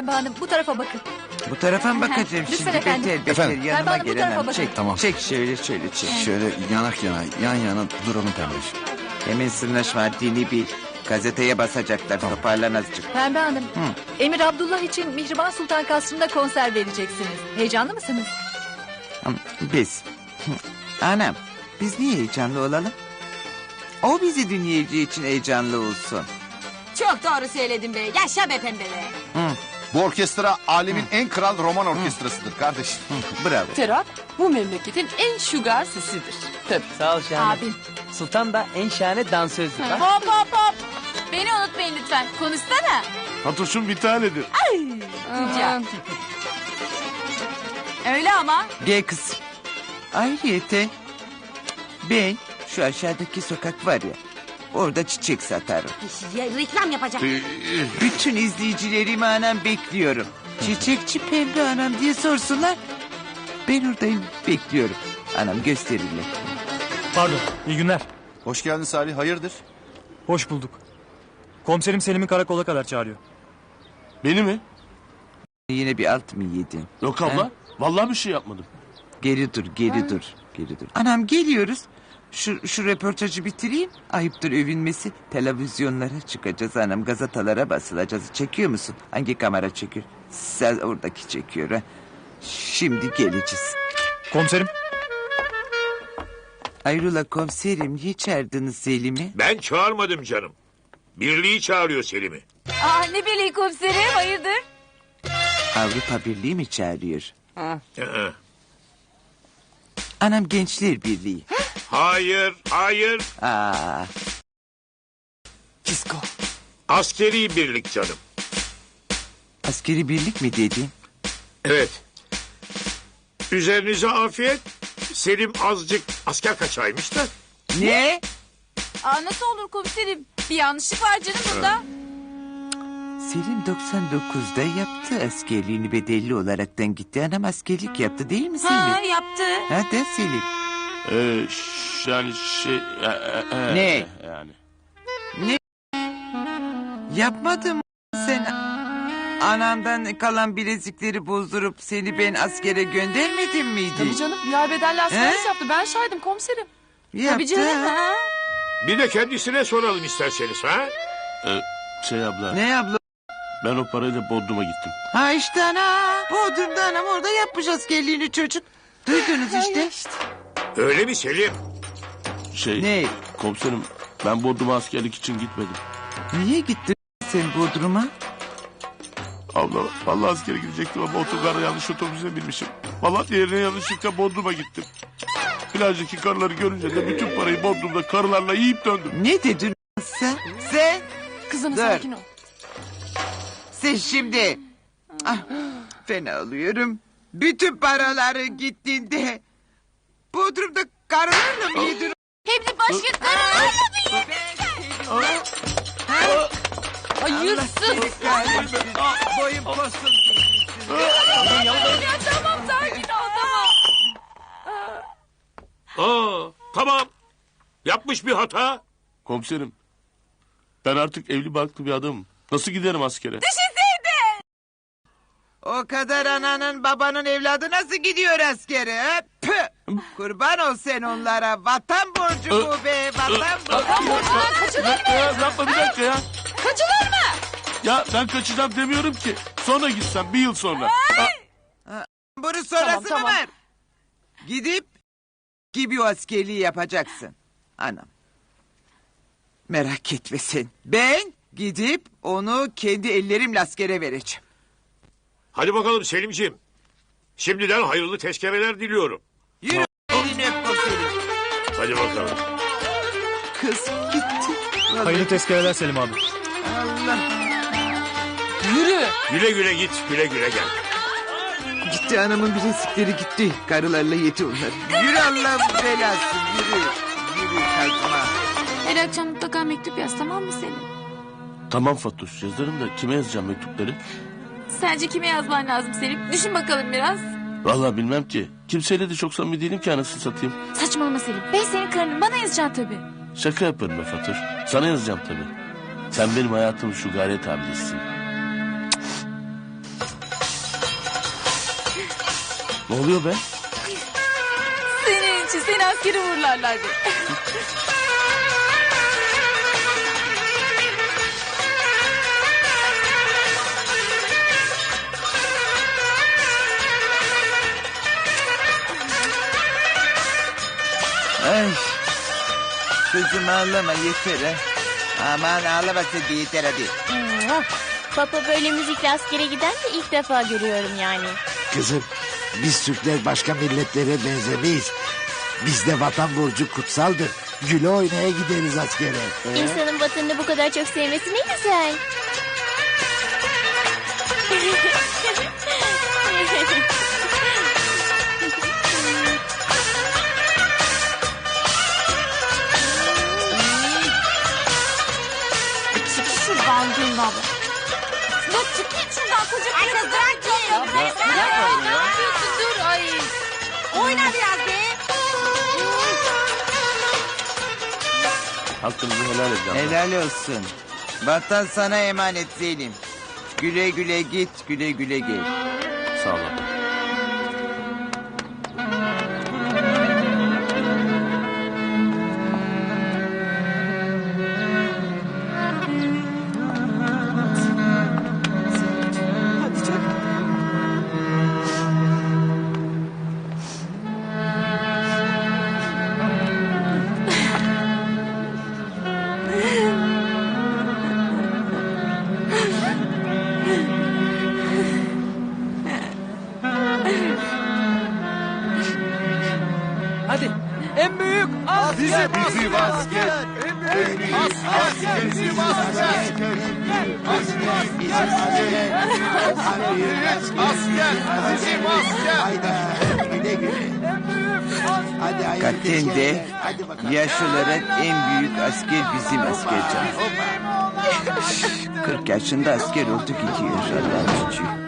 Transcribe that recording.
Pembe Hanım bu tarafa bakın. Bu tarafa mı bakacağım Lütfen şimdi? efendim. Beter beter Efendim? yanıma Pembe Hanım, bu tarafa bakın. Çek, Tamam. çek şöyle şöyle çek. Şöyle yanak yana, yan yana duralım pembeciğim. Hemen sırnaşma haddini bil. Gazeteye basacaklar toparlan azıcık. Pembe Hanım, Emir Abdullah için Mihriban Sultan Kasrı'nda konser vereceksiniz. Heyecanlı mısınız? Hı, Biz. Hı, Anam biz niye heyecanlı olalım? O bizi dinleyici için heyecanlı olsun. Çok doğru söyledin be. Yaşa be pembe be. Bu orkestra alemin en kral roman orkestrasıdır kardeşim. Hı, Bravo. Ferhat bu memleketin en şugar sesidir. Tabii. Sağ ol Şahane. Abim. Sultan da en şahane dansözdür. Bak. Hop hop hop. Beni unutmayın lütfen. Konuşsana. Fatoş'un bir tanedir. Rica. Öyle ama. Gel kız. Ayrıyete ben şu aşağıdaki sokak var ya orada çiçek satarım. Ya, reklam yapacak. Bütün izleyicilerimi anam bekliyorum. Çiçekçi pembe anam diye sorsunlar. Ben oradayım bekliyorum. Anam gösterirler. Pardon, iyi günler. Hoş geldin Salih, hayırdır? Hoş bulduk. Komiserim Selim'i karakola kadar çağırıyor. Beni mi? Yine bir alt mı yedin? Yok abla. Vallahi bir şey yapmadım. Geri dur, geri dur, geri dur. Anam geliyoruz. Şu, şu röportajı bitireyim. Ayıptır övünmesi. Televizyonlara çıkacağız anam. Gazetalara basılacağız. Çekiyor musun? Hangi kamera çekiyor? Sen oradaki çekiyor ha. Şimdi geleceğiz. Komiserim, Ayrıla komiserim niye çağırdınız Selim'i? Ben çağırmadım canım. Birliği çağırıyor Selim'i. Aa, ne bileyim komiserim hayırdır? Avrupa Birliği mi çağırıyor? Hı. Anam Gençler Birliği. Hayır, hayır. Aa, Kisko. Askeri birlik canım. askeri birlik mi dedin? Evet. Üzerinize afiyet. Selim azıcık asker kaçaymış da. Ne? Aa, nasıl olur komiserim? Bir yanlışlık var canım bunda. Selim 99'da yaptı askerliğini bedelli olaraktan gitti. Anam askerlik yaptı değil mi Selim? Ha yaptı. Ha de Selim. Ee, ş- yani şey... e, e, e, Ne? Yani. Yapmadın mı sen? Anamdan kalan bilezikleri bozdurup seni ben askere göndermedim miydi? Tabii canım ya bedelli He? askerlik yaptı. Ben şahidim komiserim. Yaptı. Tabii canım ha. Bir de kendisine soralım isterseniz ha. Ee, şey abla, Ne abla? ben o parayla Bodrum'a gittim. Ha işte ana. Bodrum'da anam orada yapmış askerliğini çocuk. Duydunuz işte. Öyle mi Selim? Şey, Ne? komiserim ben Bodrum'a askerlik için gitmedim. Niye gittin sen Bodrum'a? Abla vallahi askere gidecektim ama otogarda yanlış otobüse binmişim. Vallahi diğerine yanlışlıkla Bodrum'a gittim. Plajdaki karıları görünce de bütün parayı Bodrum'da karılarla yiyip döndüm. Ne dedin sen? Sen? Kızım Dur. sakin ol. Sen şimdi. Ah, fena oluyorum. Bütün paraları gittiğinde Bodrum'da karılarla mı yedin? Hem de başka karılarla da Hayırsız. Boyun posun. Ya tamam sakin ol tamam. Aa, tamam. Yapmış bir hata. Komiserim ben artık evli barklı bir adamım. Nasıl giderim askere? O kadar ananın babanın evladı nasıl gidiyor askere? ha? Kurban ol sen onlara. Vatan borcu bu be. Vatan borcu. Ya, yapma bir dakika ya. Kaçılır mı? Ya ben kaçacağım demiyorum ki. Sonra gitsem bir yıl sonra. Ha, Bunun sonrası Tamam, mı tamam. var? Gidip gibi o askerliği yapacaksın. Anam. Merak etme sen. Ben gidip onu kendi ellerimle askere vereceğim. Hadi bakalım Selimciğim. Şimdiden hayırlı tezkereler diliyorum. Elini öp komiserim. Hadi bakalım. Kız gitti. Vallahi hayırlı tezkereler Selim abi. Allah. Yürü. Güle güle git, güle güle gel. Gitti anamın bilezikleri gitti. Karılarla yedi onları. Yürü Allah'ın belası yürü. Yürü kaçma. Her akşam mutlaka mektup yaz tamam mı Selim? Tamam Fatoş yazarım da kime yazacağım mektupları? Sence kime yazman lazım Selim? Düşün bakalım biraz. Vallahi bilmem ki. Kimseyle de çok samimi değilim ki anasını satayım. Saçmalama Selim. Ben senin karının bana yazacaksın tabii. Şaka yaparım be Fatur. Sana yazacağım tabii. Sen benim hayatımın şu gayret hamlesisin. ne oluyor be? Senin için seni askere uğurlarlar be. Kızım ağlama yeter ha. Aman ağlama sen de yeter hadi. Papa böyle müzikle askere giden de ilk defa görüyorum yani. Kızım biz Türkler başka milletlere benzemeyiz. Bizde vatan borcu kutsaldır. Güle oynaya gideriz askere. İnsanın vatanını bu kadar çok sevmesi ne güzel. Şuradan Gülün abla. Ya çık git şuradan koca Ay kız bırak ki. Ya bırak ya. Ne yapıyorsun dur ay. Oyna biraz be. Hakkınızı helal edin abla. Helal olsun. Vatan sana emanet Zeynep. Güle güle git, güle güle gel. Sağ ol abla. Hadi. En büyük asker. Bizi, bizi vazgeç. En büyük asker. Bizi vazgeç. Bizi vazgeç. En büyük asker. Bizi vazgeç. Hayda. Güle güle. Katende yaşlıların en büyük asker bizim asker canım. 40 yaşında asker olduk iki yaşlardan çocuğu.